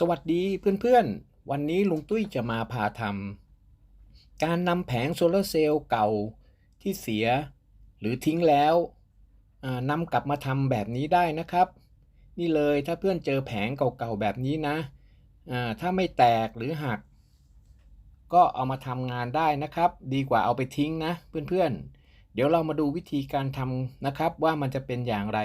สวัสดีเพื่อนๆ วันนี้ลุงตุ้ยจะมาพาทำการนำแผงโซลาร์เซลล์เก่าที่เสียหรือทิ้งแล้วนำกลับมาทำแบบนี้ได้นะครับ นี่เลยถ้าเพื่อนเจอแผงเก่าๆแบบนี้นะถ้าไม่แตกหรือหัก ก็เอามาทำงานได้นะครับ ดีกว่าเอาไปทิ้งนะเพื่อนๆ เดี๋ยวเรามาดูวิธีการทำนะครับว่ามันจะเป็นอย่างไร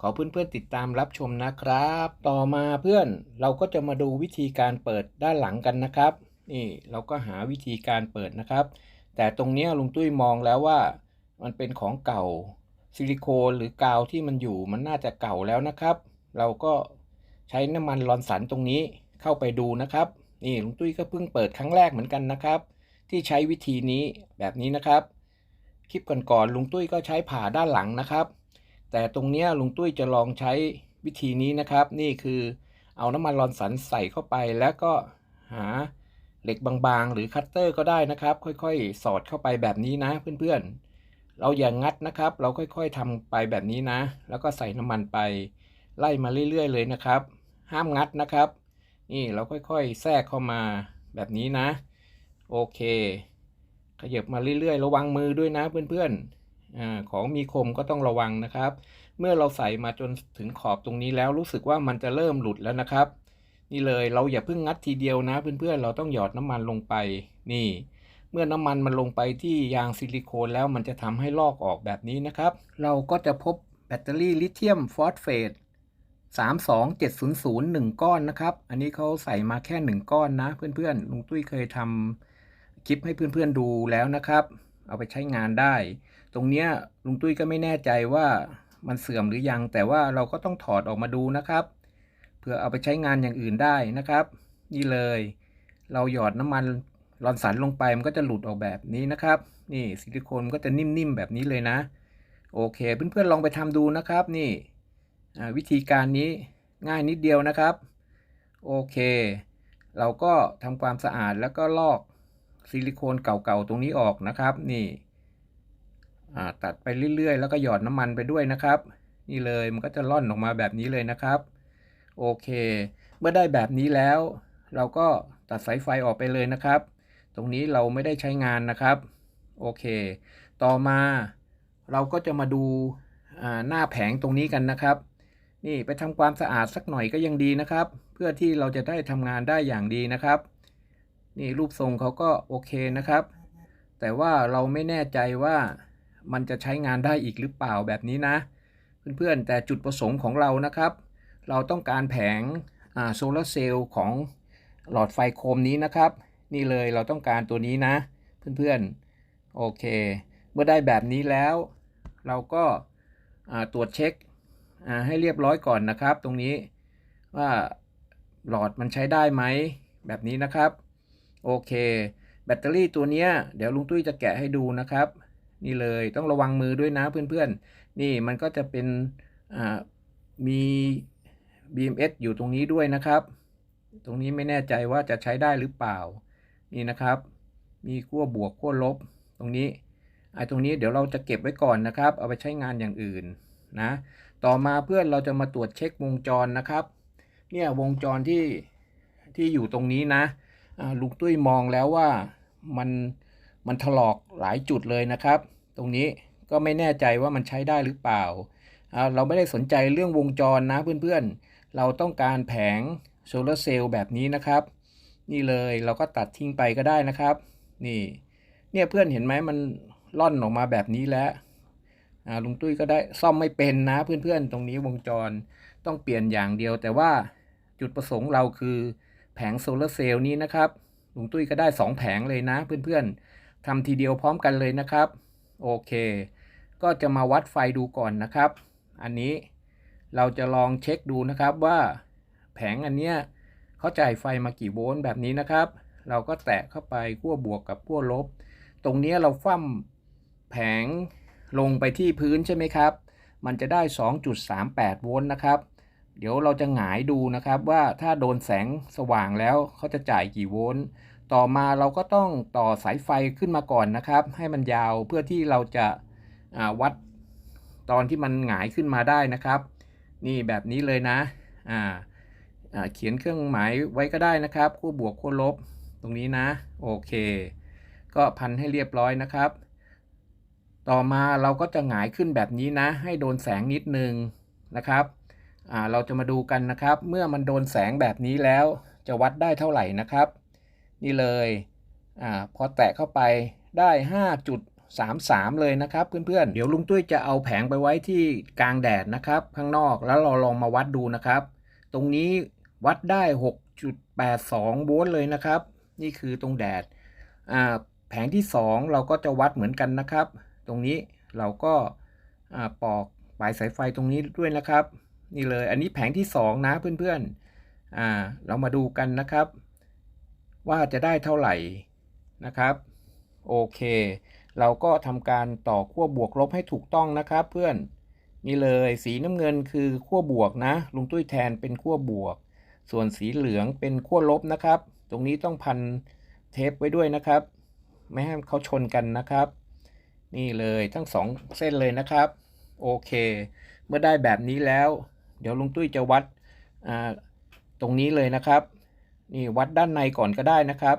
ขอเพื่อนๆติดตามรับชมนะครับ ต่อมาเพื่อนเราก็จะมาดูวิธีการเปิดด้านหลังกันนะครับ นี่เราก็หาวิธีการเปิดนะครับ แต่ตรงนี้ลุงตุ้ยมองแล้วว่า มันเป็นของเก่าซิลิโคนหรือกาวที่มันอยู่มันน่าจะเก่าแล้วนะครับ เราก็ใช้น้ำมันลอนสันตรงนี้เข้าไปดูนะครับ นี่ลุงตุ้ยก็เพิ่งเปิดครั้งแรกเหมือนกันนะครับ ที่ใช้วิธีนี้แบบนี้นะครับ คลิปก่อนๆลุงตุ้ยก็ใช้ผ่าด้านหลังนะครับ แต่ตรงเนี้ยลุงตุ้ยจะลองใช้วิธีนี้นะครับ นี่คือเอาน้ำมันรอนสันใส่เข้าไปแล้วก็หาเหล็กบางๆ หรือคัตเตอร์ก็ได้นะครับ ค่อยๆ สอดเข้าไปแบบนี้นะเพื่อนๆ เราอย่างงัดนะครับ เราค่อยๆทำไปแบบนี้นะ แล้วก็ใส่น้ำมันไปไล่มาเรื่อยๆ เลยนะครับ ห้ามงัดนะครับ นี่เราค่อยๆ แทรกเข้ามาแบบนี้นะ โอเค ขยับมาเรื่อยๆ ระวังมือด้วยนะเพื่อนๆ อของมีคมก็ต้องระวังนะครับ เมื่อเราใส่มาจนถึงขอบตรงนี้แล้วรู้สึกว่ามันจะเริ่มหลุดแล้วนะครับ นี่เลยเราอย่าเพิ่งงัดทีเดียวนะ เพื่อนๆเราต้องหยอดน้ำมันลงไป นี่ เมื่อน้ำมันมันลงไปที่ยางซิลิโคนแล้วมันจะทำให้ลอกออกแบบนี้นะครับ เราก็จะพบแบตเตอรี่ลิเธียมฟอสเฟต32700 1 ก้อนนะครับ อันนี้เขาใส่มาแค่ 1 ก้อนนะ เพื่อนๆลุงตุ้ยเคยทำคลิปให้เพื่อนๆดูแล้วนะครับ เอาไปใช้งานได้ ตรงเนี้ยลุงตุ้ยก็ไม่แน่ใจว่ามันเสื่อมหรือยัง แต่ว่าเราก็ต้องถอดออกมาดูนะครับ เพื่อเอาไปใช้งานอย่างอื่นได้นะครับ นี่เลย เราหยอดน้ำมันรอนสันลงไปมันก็จะหลุดออกแบบนี้นะครับ นี่ซิลิโคนมันก็จะนิ่มๆแบบนี้เลยนะ โอเค เพื่อนๆลองไปทำดูนะครับ นี่วิธีการนี้ง่ายนิดเดียวนะครับ โอเค เราก็ทำความสะอาดแล้วก็ลอกซิลิโคนเก่าๆตรงนี้ออกนะครับ นี่ ตัดไปเรื่อยๆ แล้วก็หยอดน้ำมันไปด้วยนะครับ นี่เลยมันก็จะล่อนออกมาแบบนี้เลยนะครับ โอเค เมื่อได้แบบนี้แล้ว เราก็ตัดสายไฟออกไปเลยนะครับ ตรงนี้เราไม่ได้ใช้งานนะครับ โอเค ต่อมาเราก็จะมาดูหน้าแผงตรงนี้กันนะครับ นี่ไปทำความสะอาดสักหน่อยก็ยังดีนะครับ เพื่อที่เราจะได้ทำงานได้อย่างดีนะครับ นี่รูปทรงเขาก็โอเคนะครับ แต่ว่าเราไม่แน่ใจว่า มันจะใช้งานได้อีกหรือเปล่าแบบนี้นะ เพื่อนๆ แต่จุดประสงค์ของเรานะครับ เราต้องการแผงโซลาร์เซลล์ของหลอดไฟโคมนี้นะครับ นี่เลยเราต้องการตัวนี้นะ เพื่อนๆ โอเค เมื่อได้แบบนี้แล้ว เราก็ตรวจเช็คให้เรียบร้อยก่อนนะครับ ตรงนี้ว่าหลอดมันใช้ได้ไหมแบบนี้นะครับ โอเค แบตเตอรี่ตัวนี้เดี๋ยวลุงตุ้ยจะแกะให้ดูนะครับ นี่เลยต้องระวังมือด้วยนะเพื่อนๆ นี่มันก็จะเป็นมี BMS อยู่ตรงนี้ด้วยนะครับ ตรงนี้ไม่แน่ใจว่าจะใช้ได้หรือเปล่า นี่นะครับ มีขั้วบวกขั้วลบ ตรงนี้ไอ้ตรงนี้เดี๋ยวเราจะเก็บไว้ก่อนนะครับ เอาไปใช้งานอย่างอื่นนะ ต่อมาเพื่อนเราจะมาตรวจเช็ควงจรนะครับ เนี่ยวงจรที่ที่อยู่ตรงนี้นะลุงตุ้ยมองแล้วว่ามันมันถลอกหลายจุดเลยนะครับ ตรงนี้ก็ไม่แน่ใจว่ามันใช้ได้หรือเปล่า เราไม่ได้สนใจเรื่องวงจรนะเพื่อนๆ เราต้องการแผงโซลาร์เซลล์แบบนี้นะครับ นี่เลยเราก็ตัดทิ้งไปก็ได้นะครับ นี่ เนี่ยเพื่อนเห็นไหมมันล่อนออกมาแบบนี้แล้วลุงตุ้ยก็ได้ซ่อมไม่เป็นนะเพื่อนๆ ตรงนี้วงจรต้องเปลี่ยนอย่างเดียว แต่ว่าจุดประสงค์เราคือแผงโซลาร์เซลล์นี้นะครับลุงตุ้ยก็ได้ 2 แผงเลยนะเพื่อนๆทำทีเดียวพร้อมกันเลยนะครับ โอเค ก็จะมาวัดไฟดูก่อนนะครับ อันนี้เราจะลองเช็คดูนะครับว่าแผงอันเนี้ยเขาจ่ายไฟมากี่โวลต์แบบนี้นะครับ เราก็แตะเข้าไปขั้วบวกกับขั้วลบ ตรงนี้เราฟั่มแผงลงไปที่พื้นใช่ไหมครับ มันจะได้ 2.38 โวลต์นะครับ เดี๋ยวเราจะหงายดูนะครับว่าถ้าโดนแสงสว่างแล้วเขาจะจ่ายกี่โวลต์ ต่อมาเราก็ต้องต่อสายไฟขึ้นมาก่อนนะครับ ให้มันยาวเพื่อที่เราจะวัดตอนที่มันหงายขึ้นมาได้นะครับ นี่แบบนี้เลยนะอ่าเขียนเครื่องหมายไว้ก็ได้นะครับขั้วบวกขั้วลบตรงนี้นะ โอเค ก็พันให้เรียบร้อยนะครับ ต่อมาเราก็จะหงายขึ้นแบบนี้นะ ให้โดนแสงนิดนึงนะครับเราจะมาดูกันนะครับ เมื่อมันโดนแสงแบบนี้แล้วจะวัดได้เท่าไหร่นะครับ นี่เลยอ่าพอแตะเข้าไปได้ 5.33 เลยนะครับเพื่อนๆ เดี๋ยวลุงตุ้ยจะเอาแผงไปไว้ที่กลางแดดนะครับ ข้างนอกแล้วเราลองมาวัดดูนะครับ ตรงนี้วัดได้ 6.82 โวลต์เลยนะครับ นี่คือตรงแดดอ่าแผงที่ 2 เราก็จะวัดเหมือนกันนะครับ ตรงนี้เราก็อ่าปอกปลายสายไฟตรงนี้ด้วยนะครับ นี่เลยอันนี้แผงที่ 2 นะเพื่อนๆอ่าเรามาดูกันนะครับ ว่าจะได้เท่าไหร่นะครับ โอเค เราก็ทำการต่อขั้วบวกลบให้ถูกต้องนะครับ เพื่อนนี่เลยสีน้ำเงินคือขั้วบวกนะ ลุงตุ้ยแทนเป็นขั้วบวก ส่วนสีเหลืองเป็นขั้วลบนะครับ ตรงนี้ต้องพันเทปไว้ด้วยนะครับ ไม่ให้เขาชนกันนะครับ นี่เลยทั้งสองเส้นเลยนะครับ โอเค เมื่อได้แบบนี้แล้ว เดี๋ยวลุงตุ้ยจะวัดอ่าตรงนี้เลยนะครับ นี่วัดด้านในก่อนก็ได้นะครับ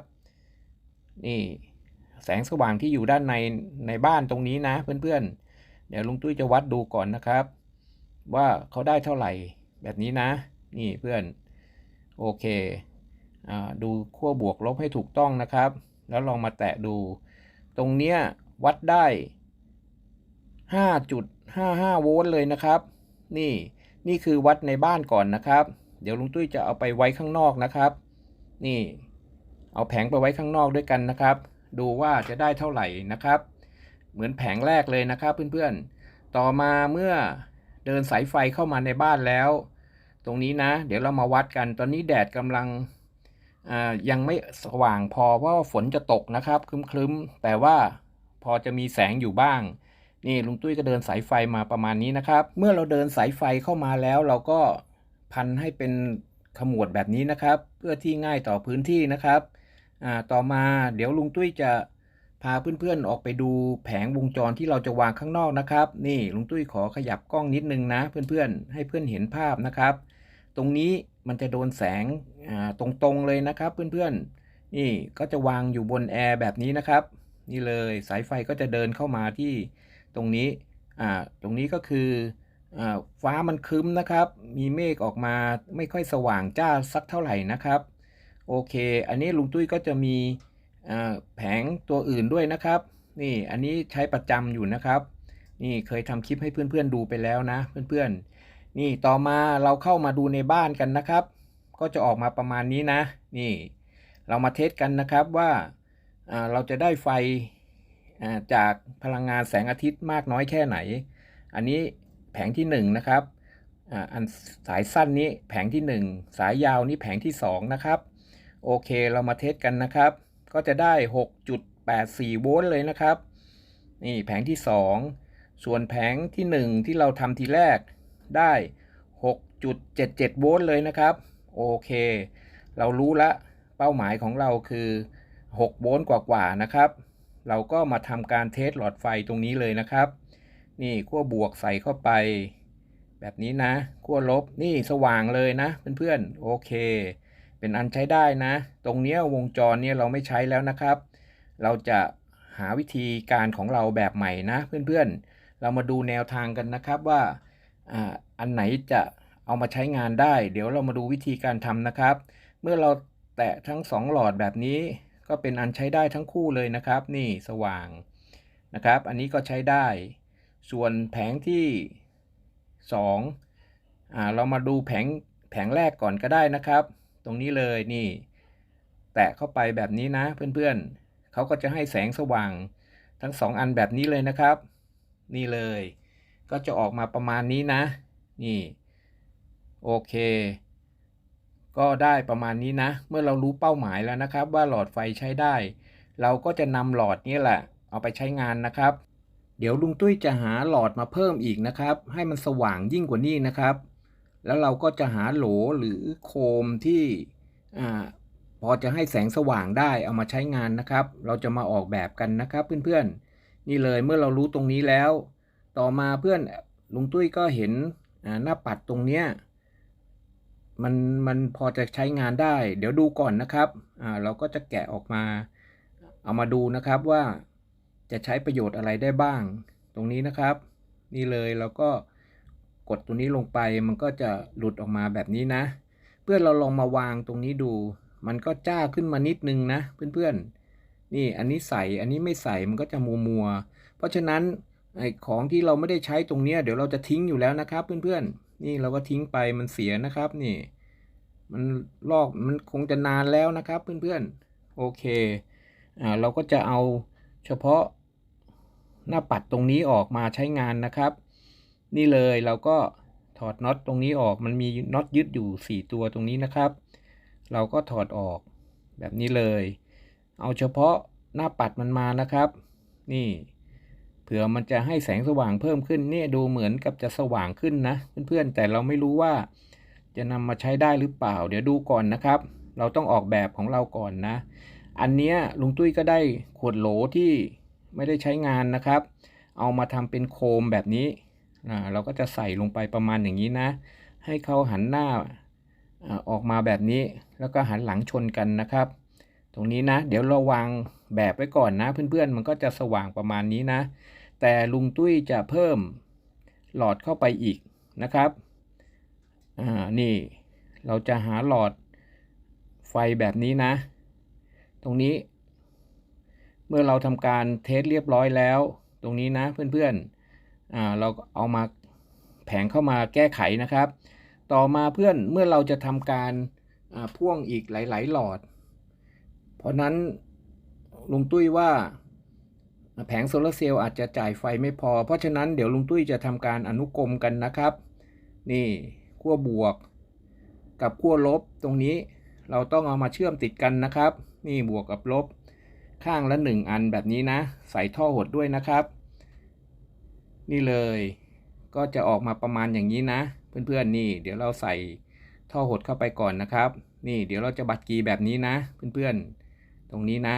นี่แสงสว่างที่อยู่ด้านในในบ้านตรงนี้นะเพื่อนๆ เดี๋ยวลุงตุ้ยจะวัดดูก่อนนะครับ ว่าเขาได้เท่าไหร่แบบนี้นะ นี่เพื่อน โอเคอดูขั้วบวกลบให้ถูกต้องนะครับ แล้วลองมาแตะดู ตรงเนี้ยวัดได้5.55โวลต์เลยนะครับ นี่นี่คือวัดในบ้านก่อนนะครับ เดี๋ยวลุงตุ้ยจะเอาไปไว้ข้างนอกนะครับ นี่ เอาแผงไปไว้ข้างนอกด้วยกันนะครับ ดูว่าจะได้เท่าไหร่นะครับ เหมือนแผงแรกเลยนะครับเพื่อนๆ ต่อมาเมื่อเดินสายไฟเข้ามาในบ้านแล้ว ตรงนี้นะ เดี๋ยวเรามาวัดกัน ตอนนี้แดดกำลังยังไม่สว่างพอเพราะว่าฝนจะตกนะครับคลึ้มๆ แต่ว่าพอจะมีแสงอยู่บ้าง นี่ลุงตุ้ยก็เดินสายไฟมาประมาณนี้นะครับ เมื่อเราเดินสายไฟเข้ามาแล้วเราก็พันให้เป็น ขมวดแบบนี้นะครับ เพื่อที่ง่ายต่อพื้นที่นะครับต่อมาเดี๋ยวลุงตุ้ยจะพาเพื่อนๆออกไปดูแผงวงจรที่เราจะวางข้างนอกนะครับ นี่ลุงตุ้ยขอขยับกล้องนิดนึงนะ เพื่อนๆ ให้เพื่อนเห็นภาพนะครับ ตรงนี้มันจะโดนแสงตรงๆเลยนะครับ เพื่อนๆ นี่ก็จะวางอยู่บนแอร์แบบนี้นะครับ นี่เลยสายไฟก็จะเดินเข้ามาที่ตรงนี้ตรงนี้ก็คือ ฟ้ามันคึ้มนะครับ มีเมฆออกมาไม่ค่อยสว่างจ้าสักเท่าไหร่นะครับ โอเค อันนี้ลุงตุ้ยก็จะมีแผงตัวอื่นด้วยนะครับ นี่อันนี้ใช้ประจำอยู่นะครับ นี่เคยทำคลิปให้เพื่อนๆดูไปแล้วนะ เพื่อนๆ นี่ต่อมาเราเข้ามาดูในบ้านกันนะครับ ก็จะออกมาประมาณนี้นะ นี่ เรามาเทสกันนะครับว่าเราจะได้ไฟจากพลังงานแสงอาทิตย์มากน้อยแค่ไหน อันนี้ แผงที่1นนะครับอันสายสั้นนี้แผงที่ 1 สายยาวนี้แผงที่ 2 นะครับ โอเคเรามาเทสกันนะครับ ก็จะได้ 6.84 โวลต์เลยนะครับ นี่แผงที่ 2 ส่วนแผงที่ 1 ที่เราทำทีแรกได้ 6.77 โวลต์เลยนะครับ โอเค เรารู้ละเป้าหมายของเราคือ 6 โวลต์กว่าๆนะครับ เราก็มาทำการเทสหลอดไฟตรงนี้เลยนะครับ นี่ขั้วบวกใส่เข้าไป แบบนี้นะขั้วลบนี่สว่างเลยนะเพื่อนๆโอเค เป็นอันใช้ได้นะ ตรงนี้วงจรเนี่ยเราไม่ใช้แล้วนะครับ เราจะหาวิธีการของเราแบบใหม่นะเพื่อนๆ เรามาดูแนวทางกันนะครับว่าอันไหนจะเอามาใช้งานได้ เดี๋ยวเรามาดูวิธีการทำนะครับ เมื่อเราแตะทั้ง 2 หลอดแบบนี้ก็เป็นอันใช้ได้ทั้งคู่เลยนะครับ นี่สว่างนะครับ อันนี้ก็ใช้ได้ ส่วนแผงที่2อ่าเรามาดูแผงแผงแรกก่อนก็ได้นะครับ ตรงนี้เลยนี่ แตะเข้าไปแบบนี้นะเพื่อนๆเขาก็จะให้แสงสว่างทั้งสองอันแบบนี้เลยนะครับ นี่เลย ก็จะออกมาประมาณนี้นะ นี่ โอเค ก็ได้ประมาณนี้นะ เมื่อเรารู้เป้าหมายแล้วนะครับ ว่าหลอดไฟใช้ได้ เราก็จะนำหลอดนี้แหละ เอาไปใช้งานนะครับ เดี๋ยวลุงตุ้ยจะหาหลอดมาเพิ่มอีกนะครับ ให้มันสว่างยิ่งกว่านี้นะครับ แล้วเราก็จะหาโหลหรือโคมที่อพอจะให้แสงสว่างได้เอามาใช้งานนะครับ เราจะมาออกแบบกันนะครับเพื่อนๆ นี่เลยเมื่อเรารู้ตรงนี้แล้ว ต่อมาเพื่อนลุงตุ้ยก็เห็นหน้าปัดตรงเนี้ยมันมันพอจะใช้งานได้ เดี๋ยวดูก่อนนะครับ อ่าเราก็จะแกะออกมา เอามาดูนะครับว่า จะใช้ประโยชน์อะไรได้บ้าง ตรงนี้นะครับ นี่เลยเราก็กดตัวนี้ลงไปมันก็จะหลุดออกมาแบบนี้นะ เพื่อนเราลองมาวางตรงนี้ดู มันก็จ้าขึ้นมานิดนึงนะ เพื่อนๆ นี่อันนี้ใส่อันนี้ไม่ใส่มันก็จะมัวมัวเพราะฉะนั้นไอของที่เราไม่ได้ใช้ตรงเนี้ยเดี๋ยวเราจะทิ้งอยู่แล้วนะครับ เพื่อนๆ นี่เราก็ทิ้งไปมันเสียนะครับนี่ มันลอกมันคงจะนานแล้วนะครับ เพื่อนๆ โอเคอ่าเราก็จะเอาเฉพาะ หน้าปัดตรงนี้ออกมาใช้งานนะครับ นี่เลยเราก็ถอดน็อตตรงนี้ออกมันมีน็อตยึดอยู่ 4 ตัวตรงนี้นะครับ เราก็ถอดออกแบบนี้เลย เอาเฉพาะหน้าปัดมันมานะครับ นี่เผื่อมันจะให้แสงสว่างเพิ่มขึ้นเนี่ยดูเหมือนกับจะสว่างขึ้นนะ เพื่อนๆ แต่เราไม่รู้ว่าจะนำมาใช้ได้หรือเปล่า เดี๋ยวดูก่อนนะครับ เราต้องออกแบบของเราก่อนนะ อันเนี้ยลุงตุ้ยก็ได้ขวดโหลที่ ไม่ได้ใช้งานนะครับ เอามาทำเป็นโคมแบบนี้เราก็จะใส่ลงไปประมาณอย่างนี้นะ ให้เขาหันหน้าออกมาแบบนี้แล้วก็หันหลังชนกันนะครับ ตรงนี้นะ เดี๋ยวเราวางแบบไว้ก่อนนะ เพื่อนๆมันก็จะสว่างประมาณนี้นะ แต่ลุงตุ้ยจะเพิ่มหลอดเข้าไปอีกนะครับอ่านี่เราจะหาหลอดไฟแบบนี้นะ ตรงนี้ เมื่อเราทำการเทสเรียบร้อยแล้ว ตรงนี้นะเพื่อนๆเราก็เอามาแผงเข้ามาแก้ไขนะครับ ต่อมาเพื่อนเมื่อเราจะทำการพ่วงอีกหลาย ๆ หลอด เพราะนั้นลุงตุ้ยว่าแผงโซลาร์เซลล์อาจจะจ่ายไฟไม่พอ เพราะฉะนั้นเดี๋ยวลุงตุ้ยจะทำการอนุกรมกันนะครับ นี่ขั้วบวก กับขั้วลบตรงนี้เราต้องเอามาเชื่อมติดกันนะครับ นี่บวกกับลบ ข้างละหนึ่งอันแบบนี้นะ ใส่ท่อหดด้วยนะครับ นี่เลยก็จะออกมาประมาณอย่างนี้นะ เพื่อนๆนี่ เดี๋ยวเราใส่ท่อหดเข้าไปก่อนนะครับ นี่เดี๋ยวเราจะบัดกีแบบนี้นะ เพื่อนๆ ตรงนี้นะ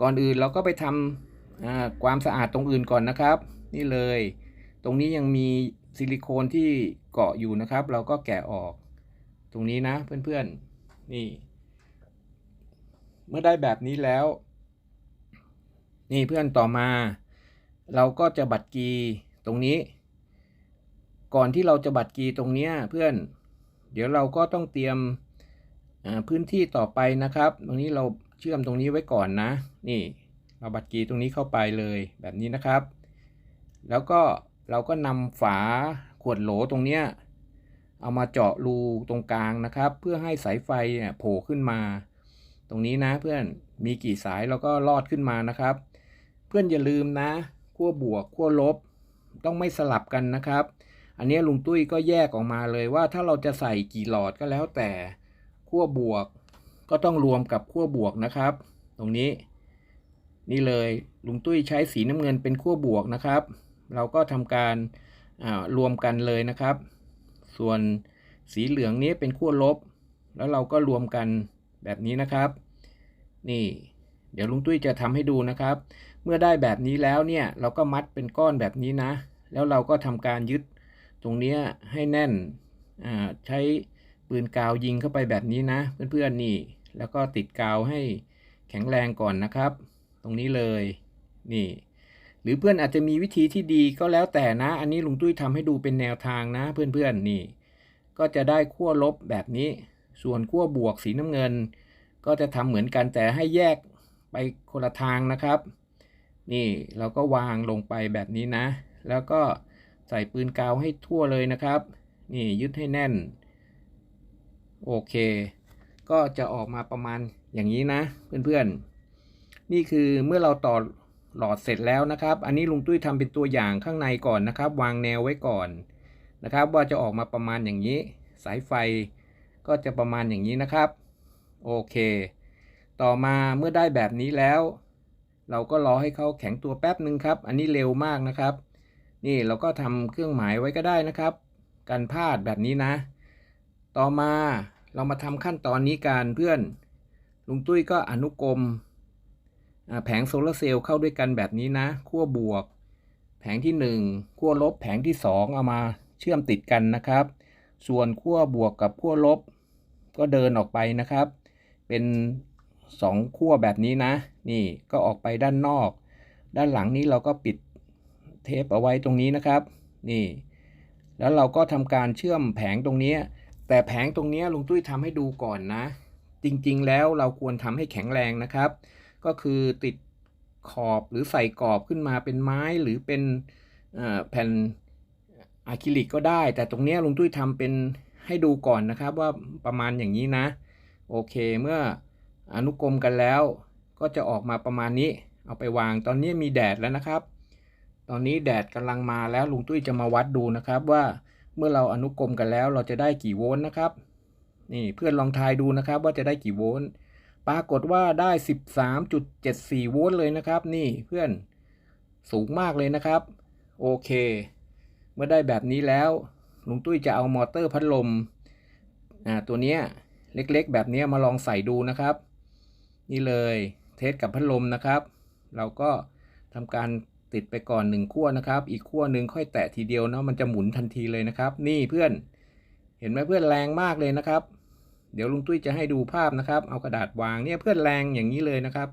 ก่อนอื่นเราก็ไปทำอ่าความสะอาดตรงอื่นก่อนนะครับ นี่เลย ตรงนี้ยังมีซิลิโคนที่เกาะอยู่นะครับ เราก็แกะออก ตรงนี้นะเพื่อนๆ นี่ เมื่อได้แบบนี้แล้ว นี่เพื่อนต่อมา เราก็จะบัดกีตรงนี้ ก่อนที่เราจะบัดกีตรงเนี้ยเพื่อน เดี๋ยวเราก็ต้องเตรียมพื้นที่ต่อไปนะครับ ตรงนี้เราเชื่อมตรงนี้ไว้ก่อนนะ นี่เราบัดกีตรงนี้เข้าไปเลยแบบนี้นะครับ แล้วก็เราก็นำฝาขวดโหลตรงเนี้ยเอามาเจาะรูตรงกลางนะครับ เพื่อให้สายไฟเนี่ยโผล่ขึ้นมา ตรงนี้นะเพื่อนมีกี่สายเราก็ลอดขึ้นมานะครับ เพื่อนอย่าลืมนะขั้วบวกขั้วลบ ต้องไม่สลับกันนะครับ อันนี้ลุงตุ้ยก็แยกออกมาเลยว่าถ้าเราจะใส่กี่หลอดก็แล้วแต่ขั้วบวกก็ต้องรวมกับขั้วบวกนะครับ ตรงนี้ นี่เลยลุงตุ้ยใช้สีน้ำเงินเป็นขั้วบวกนะครับ เราก็ทำการรวมกันเลยนะครับ ส่วนสีเหลืองนี้เป็นขั้วลบ แล้วเราก็รวมกันแบบนี้นะครับ นี่ เดี๋ยวลุงตุ้ยจะทำให้ดูนะครับ เมื่อได้แบบนี้แล้วเนี่ยเราก็มัดเป็นก้อนแบบนี้นะ แล้วเราก็ทำการยึดตรงเนี้ยให้แน่นใช้ปืนกาวยิงเข้าไปแบบนี้นะ เพื่อนๆนี่ แล้วก็ติดกาวให้แข็งแรงก่อนนะครับ ตรงนี้เลยนี่ หรือเพื่อนอาจจะมีวิธีที่ดีก็แล้วแต่นะ อันนี้ลุงตุ้ยทำให้ดูเป็นแนวทางนะ เพื่อนๆนี่ ก็จะได้ขั้วลบแบบนี้ ส่วนขั้วบวกสีน้ำเงิน ก็จะทำเหมือนกันแต่ให้แยกไปคนละทางนะครับ นี่เราก็วางลงไปแบบนี้นะ แล้วก็ใส่ปืนกาวให้ทั่วเลยนะครับ นี่ยึดให้แน่น โอเค ก็จะออกมาประมาณอย่างนี้นะ เพื่อนๆ นี่คือเมื่อเราต่อหลอดเสร็จแล้วนะครับ อันนี้ลุงตุ้ยทำเป็นตัวอย่างข้างในก่อนนะครับ วางแนวไว้ก่อนนะครับ ว่าจะออกมาประมาณอย่างนี้ สายไฟก็จะประมาณอย่างนี้นะครับ โอเค ต่อมาเมื่อได้แบบนี้แล้ว เราก็รอให้เขาแข็งตัวแป๊บหนึ่งครับ อันนี้เร็วมากนะครับ นี่เราก็ทำเครื่องหมายไว้ก็ได้นะครับกันพลาดแบบนี้นะ ต่อมาเรามาทำขั้นตอนนี้กันเพื่อน ลุงตุ้ยก็อนุกรมแผงโซลาร์เซลล์เข้าด้วยกันแบบนี้นะขั้วบวก แผงที่ 1ขั้วลบแผงที่ 2 เอามาเชื่อมติดกันนะครับ ส่วนขั้วบวกกับขั้วลบ ก็เดินออกไปนะครับ เป็นสองขั้วแบบนี้นะ นี่ก็ออกไปด้านนอก ด้านหลังนี้เราก็ปิดเทปเอาไว้ตรงนี้นะครับ นี่ แล้วเราก็ทำการเชื่อมแผงตรงนี้ แต่แผงตรงนี้ลุงตุ้ยทำให้ดูก่อนนะ จริงๆแล้วเราควรทำให้แข็งแรงนะครับ ก็คือติดขอบหรือใส่กรอบขึ้นมาเป็นไม้หรือเป็นแผ่นอะคริลิกก็ได้ แต่ตรงนี้ลุงตุ้ยทำเป็นให้ดูก่อนนะครับว่าประมาณอย่างนี้นะ โอเคเมื่ออนุกรมกันแล้ว ก็จะออกมาประมาณนี้ เอาไปวางตอนนี้มีแดดแล้วนะครับ ตอนนี้แดดกำลังมาแล้วลุงตุ้ยจะมาวัดดูนะครับว่าเมื่อเราอนุกรมกันแล้วเราจะได้กี่โวลต์นะครับ นี่เพื่อนลองทายดูนะครับว่าจะได้กี่โวลต์ปรากฏว่าได้ 13.74 โวลต์เลยนะครับ นี่เพื่อนสูงมากเลยนะครับ โอเค เมื่อได้แบบนี้แล้วลุงตุ้ยจะเอามอเตอร์พัดลมอ่าตัวเนี้ยเล็กๆ แบบนี้มาลองใส่ดูนะครับ นี่เลย เทสกับพัดลมนะครับ เราก็ทำการติดไปก่อนหนึ่งขั้วนะครับ อีกขั้วหนึ่งค่อยแตะทีเดียวเนาะมันจะหมุนทันทีเลยนะครับ นี่เพื่อนเห็นไหมเพื่อนแรงมากเลยนะครับ เดี๋ยวลุงตุ้ยจะให้ดูภาพนะครับ เอากระดาษวางเนี่ยเพื่อนแรงอย่างนี้เลยนะครับ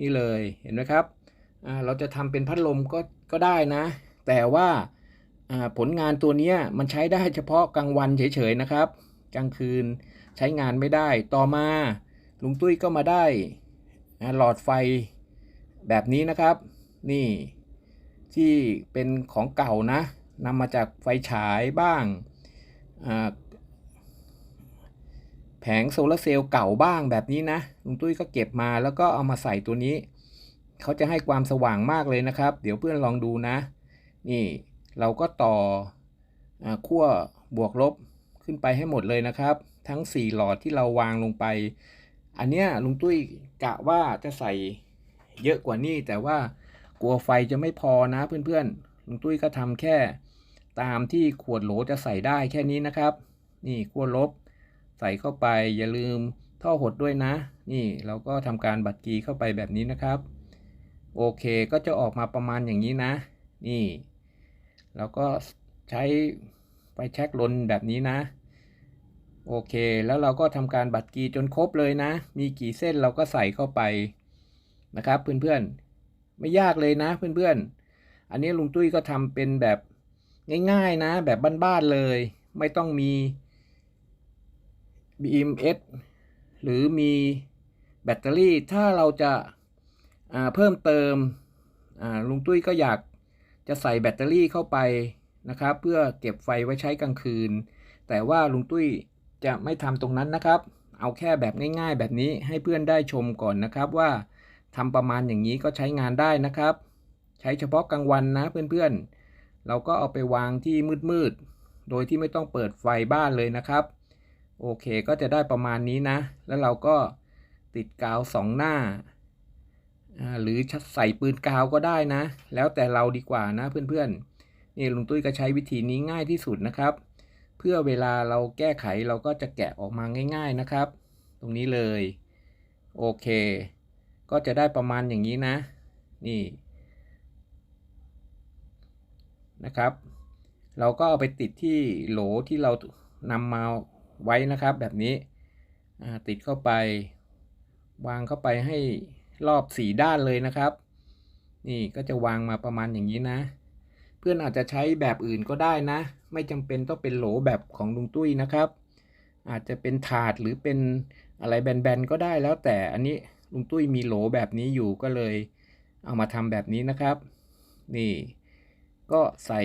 นี่เลยเห็นไหมครับอ่าเราจะทำเป็นพัดลมก็ก็ได้นะ แต่ว่าอ่าผลงานตัวนี้มันใช้ได้เฉพาะกลางวันเฉยๆนะครับ กลางคืนใช้งานไม่ได้ต่อมาลุงตุ้ยก็มาได้ อ่าหลอดไฟแบบนี้นะครับ นี่ที่เป็นของเก่านะนำมาจากไฟฉายบ้าง แผงโซลาร์เซลล์เก่าบ้างแบบนี้นะลุงตุ้ยก็เก็บมาแล้วก็เอามาใส่ตัวนี้ เขาจะให้ความสว่างมากเลยนะครับ เดี๋ยวเพื่อนลองดูนะ นี่เราก็ต่ออขั้วบวกลบขึ้นไปให้หมดเลยนะครับ ทั้ง 4 หลอดที่เราวางลงไป อันเนี้ยลุงตุ้ยกะว่าจะใส่เยอะกว่านี้แต่ว่ากลัวไฟจะไม่พอนะเพื่อนๆลุงตุ้ยก็ทำแค่ตามที่ขวดโหลจะใส่ได้แค่นี้นะครับ นี่ขั้วลบ ใส่เข้าไปอย่าลืมท่อหดด้วยนะ นี่เราก็ทำการบัดกีเข้าไปแบบนี้นะครับ โอเคก็จะออกมาประมาณอย่างนี้นะ นี่เราก็ใช้ไฟแช็กลนแบบนี้นะ โอเค แล้วเราก็ทำการบัดกีจนครบเลยนะ มีกี่เส้นเราก็ใส่เข้าไปนะครับเพื่อนๆ ไม่ยากเลยนะเพื่อนๆ อันนี้ลุงตุ้ยก็ทำเป็นแบบง่ายๆนะ แบบบ้านๆเลย ไม่ต้องมี BMS หรือมีแบตเตอรี่ ถ้าเราจะาเพิ่มเติมลุงตุ้ยก็อยากจะใส่แบตเตอรี่เข้าไปนะครับ เพื่อเก็บไฟไว้ใช้กลางคืน แต่ว่าลุงตุ้ย จะไม่ทำตรงนั้นนะครับ เอาแค่แบบง่ายๆ แบบนี้ให้เพื่อนได้ชมก่อนนะครับว่าทำประมาณอย่างนี้ก็ใช้งานได้นะครับ ใช้เฉพาะกลางวันนะเพื่อนๆ เราก็เอาไปวางที่มืดๆ โดยที่ไม่ต้องเปิดไฟบ้านเลยนะครับ โอเคก็จะได้ประมาณนี้นะ แล้วเราก็ติดกาวสองหน้าอ่าหรือใส่ปืนกาวก็ได้นะ แล้วแต่เราดีกว่านะเพื่อนๆนี่ลุงตุ้ยก็ใช้วิธีนี้ง่ายที่สุดนะครับ เพื่อเวลาเราแก้ไขเราก็จะแกะออกมาง่าย ๆนะครับ ตรงนี้เลยโอเค ก็จะได้ประมาณอย่างนี้นะ นี่นะครับ เราก็เอาไปติดที่โหลที่เรานำมาไว้นะครับ แบบนี้ติดเข้าไป วางเข้าไปให้รอบสีด้านเลยนะครับ นี่ก็จะวางมาประมาณอย่างนี้นะ พื่อนอาจจะใช้แบบอื่นก็ได้นะ ไม่จำเป็นต้องเป็นโหลแบบของลุงตุ้ยนะครับ อาจจะเป็นถาดหรือเป็นอะไรแบนๆก็ได้แล้วแต่อันนี้ลุงตุ้ยมีโหลแบบนี้อยู่ก็เลย เอามาทำแบบนี้นะครับ นี่ ก็ใส่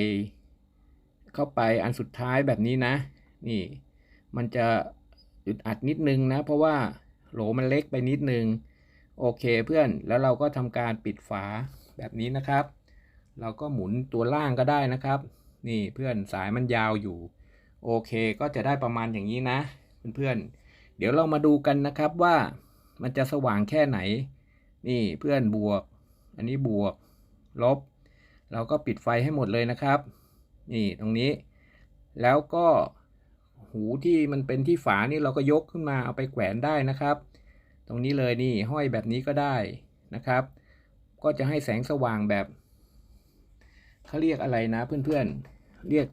เข้าไปอันสุดท้ายแบบนี้นะ นี่ มันจะอึดอัดนิดนึงนะ เพราะว่าโหลมันเล็กไปนิดนึง โอเคเพื่อนแล้วเราก็ทำการปิดฝาแบบนี้นะครับ เราก็หมุนตัวล่างก็ได้นะครับ นี่เพื่อนสายมันยาวอยู่ โอเคก็จะได้ประมาณอย่างนี้นะ เพื่อนๆ เดี๋ยวเรามาดูกันนะครับว่ามันจะสว่างแค่ไหน นี่เพื่อนบวก อันนี้บวก ลบ เราก็ปิดไฟให้หมดเลยนะครับ นี่ตรงนี้ แล้วก็หูที่มันเป็นที่ฝานี่เราก็ยกขึ้นมาเอาไปแขวนได้นะครับ ตรงนี้เลยนี่ห้อยแบบนี้ก็ได้นะครับ ก็จะให้แสงสว่างแบบ เขาเรียกอะไรนะเพื่อนๆ เรียก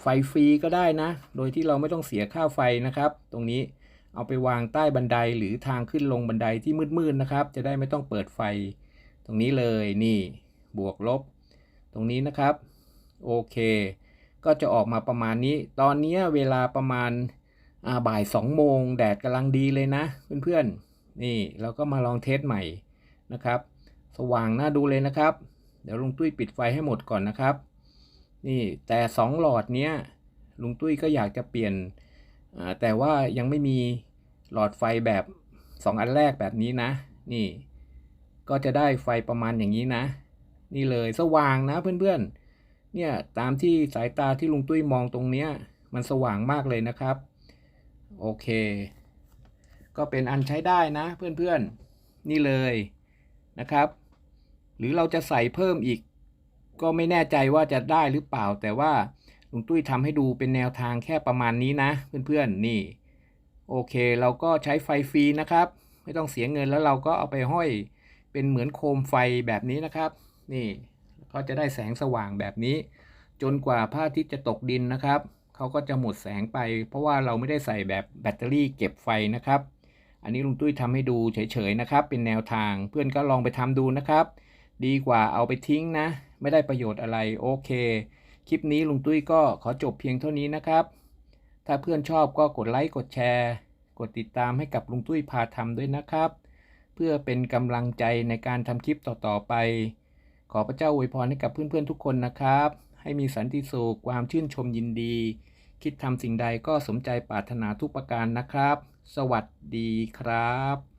ไฟฟรีก็ได้นะ โดยที่เราไม่ต้องเสียค่าไฟนะครับ ตรงนี้เอาไปวางใต้บันไดหรือทางขึ้นลงบันไดที่มืดๆนะครับ จะได้ไม่ต้องเปิดไฟ ตรงนี้เลยนี่บวกลบ ตรงนี้นะครับโอเค ก็จะออกมาประมาณนี้ ตอนนี้เวลาประมาณาบ่ายสองโมงแดดกำลังดีเลยนะเพื่อนๆนี่เราก็มาลองเทสใหม่นะครับ สว่างน่าดูเลยนะครับ เดี๋ยวลุงตุ้ยปิดไฟให้หมดก่อนนะครับ นี่แต่สองหลอดเนี้ยลุงตุ้ยก็อยากจะเปลี่ยน แต่ว่ายังไม่มีหลอดไฟแบบสองอันแรกแบบนี้นะ นี่ก็จะได้ไฟประมาณอย่างนี้นะ นี่เลยสว่างนะเพื่อนๆ เนี่ยตามที่สายตาที่ลุงตุ้ยมองตรงเนี้ยมันสว่างมากเลยนะครับ โอเค ก็เป็นอันใช้ได้นะเพื่อนๆ นี่เลยนะครับ หรือเราจะใส่เพิ่มอีก ก็ไม่แน่ใจว่าจะได้หรือเปล่า แต่ว่าลุงตุ้ยทำให้ดูเป็นแนวทางแค่ประมาณนี้นะ เพื่อนๆนี่ โอเค เราก็ใช้ไฟฟรีนะครับ ไม่ต้องเสียเงินแล้วเราก็เอาไปห้อยเป็นเหมือนโคมไฟแบบนี้นะครับ นี่ก็จะได้แสงสว่างแบบนี้ จนกว่าพระอาทิตย์จะตกดินนะครับเขาก็จะหมดแสงไป เพราะว่าเราไม่ได้ใส่แบบแบตเตอรี่เก็บไฟนะครับ อันนี้ลุงตุ้ยทำให้ดูเฉยๆนะครับ เป็นแนวทางเพื่อนก็ลองไปทำดูนะครับ ดีกว่าเอาไปทิ้งนะ ไม่ได้ประโยชน์อะไรโอเค คลิปนี้ลุงตุ้ยก็ขอจบเพียงเท่านี้นะครับ ถ้าเพื่อนชอบก็กดไลค์กดแชร์ กดติดตามให้กับลุงตุ้ยพาทำด้วยนะครับ เพื่อเป็นกำลังใจในการทำคลิปต่อๆไป ขอพระเจ้าอวยพรให้กับเพื่อนๆทุกคนนะครับ ให้มีสันติสุขความชื่นชมยินดี คิดทำสิ่งใดก็สมใจปรารถนาทุกประการนะครับ สวัสดีครับ